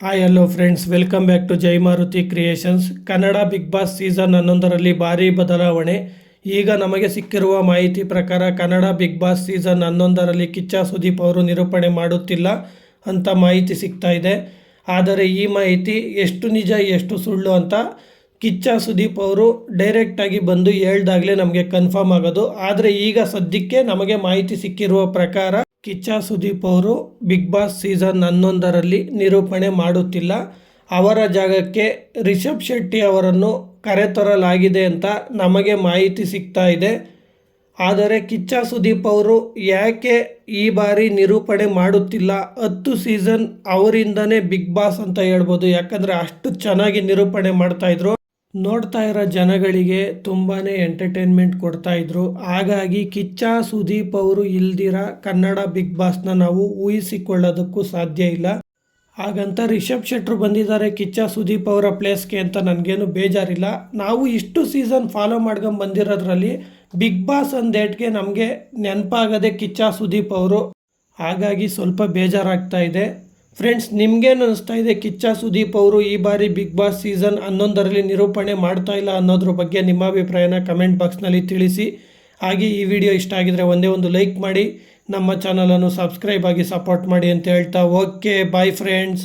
Hi hello friends welcome back to Jai Maruti creations Kannada big boss season ಹನ್ನೊಂದರಲ್ಲಿ ಭಾರಿ ಬದಲಾವಣೆ. ಈಗ ನಮಗೆ ಸಿಕ್ಕಿರುವ ಮಾಹಿತಿ ಪ್ರಕಾರ ಕನ್ನಡ ಬಿಗ್ ಬಾಸ್ ಸೀಸನ್ ಹನ್ನೊಂದರಲ್ಲಿ ಕಿಚ್ಚ ಸುದೀಪ್ ಅವರು ನಿರೂಪಣೆ ಮಾಡುತ್ತಿಲ್ಲ ಅಂತ ಮಾಹಿತಿ ಸಿಗ್ತಾ ಇದೆ. ಆದರೆ ಈ ಮಾಹಿತಿ ಎಷ್ಟು ನಿಜ, ಎಷ್ಟು ಸುಳ್ಳು ಅಂತ ಕಿಚ್ಚ ಸುದೀಪ್ ಅವರು ಡೈರೆಕ್ಟಾಗಿ ಬಂದು ಹೇಳ್ದಾಗಲೇ ನಮಗೆ ಕನ್ಫರ್ಮ್ ಆಗೋದು. ಆದರೆ ಈಗ ಸದ್ಯಕ್ಕೆ ನಮಗೆ ಮಾಹಿತಿ ಸಿಕ್ಕಿರುವ ಪ್ರಕಾರ ಕಿಚ್ಚ ಸುದೀಪ್ ಅವರು ಬಿಗ್ ಬಾಸ್ ಸೀಸನ್ ಹನ್ನೊಂದರಲ್ಲಿ ನಿರೂಪಣೆ ಮಾಡುತ್ತಿಲ್ಲ. ಅವರ ಜಾಗಕ್ಕೆ ರಿಷಬ್ ಶೆಟ್ಟಿ ಅವರನ್ನು ಕರೆತರಲಾಗಿದೆ ಅಂತ ನಮಗೆ ಮಾಹಿತಿ ಸಿಗ್ತಾ ಇದೆ. ಆದರೆ ಕಿಚ್ಚ ಸುದೀಪ್ ಅವರು ಯಾಕೆ ಈ ಬಾರಿ ನಿರೂಪಣೆ ಮಾಡುತ್ತಿಲ್ಲ? ಹತ್ತು ಸೀಸನ್ ಅವರಿಂದನೇ ಬಿಗ್ ಬಾಸ್ ಅಂತ ಹೇಳ್ಬೋದು. ಯಾಕಂದರೆ ಅಷ್ಟು ಚೆನ್ನಾಗಿ ನಿರೂಪಣೆ ಮಾಡ್ತಾಯಿದ್ರು ನೋಡ್ತಾ ಇರೋ ಜನಗಳಿಗೆ ತುಂಬಾ ಎಂಟರ್ಟೈನ್ಮೆಂಟ್ ಕೊಡ್ತಾ ಇದ್ರು. ಹಾಗಾಗಿ ಕಿಚ್ಚ ಸುದೀಪ್ ಅವರು ಇಲ್ದಿರ ಕನ್ನಡ ಬಿಗ್ ಬಾಸ್ನ ನಾವು ಊಹಿಸಿಕೊಳ್ಳೋದಕ್ಕೂ ಸಾಧ್ಯ ಇಲ್ಲ. ಹಾಗಂತ ರಿಷಬ್ ಶೆಟ್ರು ಬಂದಿದ್ದಾರೆ ಕಿಚ್ಚ ಸುದೀಪ್ ಅವರ ಪ್ಲೇಸ್ಗೆ ಅಂತ ನನಗೇನು ಬೇಜಾರಿಲ್ಲ. ನಾವು ಇಷ್ಟು ಸೀಸನ್ ಫಾಲೋ ಮಾಡ್ಕೊಂಡು ಬಂದಿರೋದ್ರಲ್ಲಿ ಬಿಗ್ ಬಾಸ್ ಅಂದೇಟ್ಗೆ ನಮಗೆ ನೆನಪಾಗದೆ ಕಿಚ್ಚ ಸುದೀಪ್ ಅವರು. ಹಾಗಾಗಿ ಸ್ವಲ್ಪ ಬೇಜಾರಾಗ್ತಾ ಇದೆ. ಫ್ರೆಂಡ್ಸ್ ನಿಮ್ಗೇನು ಅನಿಸ್ತಾ ಇದೆ? ಕಿಚ್ಚ ಸುದೀಪ್ ಅವರು ಈ ಬಾರಿ ಬಿಗ್ ಬಾಸ್ ಸೀಸನ್ ಹನ್ನೊಂದರಲ್ಲಿ ನಿರೂಪಣೆ ಮಾಡ್ತಾ ಇಲ್ಲ ಅನ್ನೋದ್ರ ಬಗ್ಗೆ ನಿಮ್ಮ ಅಭಿಪ್ರಾಯನ ಕಮೆಂಟ್ ಬಾಕ್ಸ್ನಲ್ಲಿ ತಿಳಿಸಿ. ಹಾಗೆ ಈ ವಿಡಿಯೋ ಇಷ್ಟ ಆಗಿದರೆ ಒಂದೇ ಒಂದು ಲೈಕ್ ಮಾಡಿ. ನಮ್ಮ ಚಾನಲನ್ನು ಸಬ್ಸ್ಕ್ರೈಬ್ ಆಗಿ ಸಪೋರ್ಟ್ ಮಾಡಿ ಅಂತ ಹೇಳ್ತಾ ಓಕೆ ಬಾಯ್ ಫ್ರೆಂಡ್ಸ್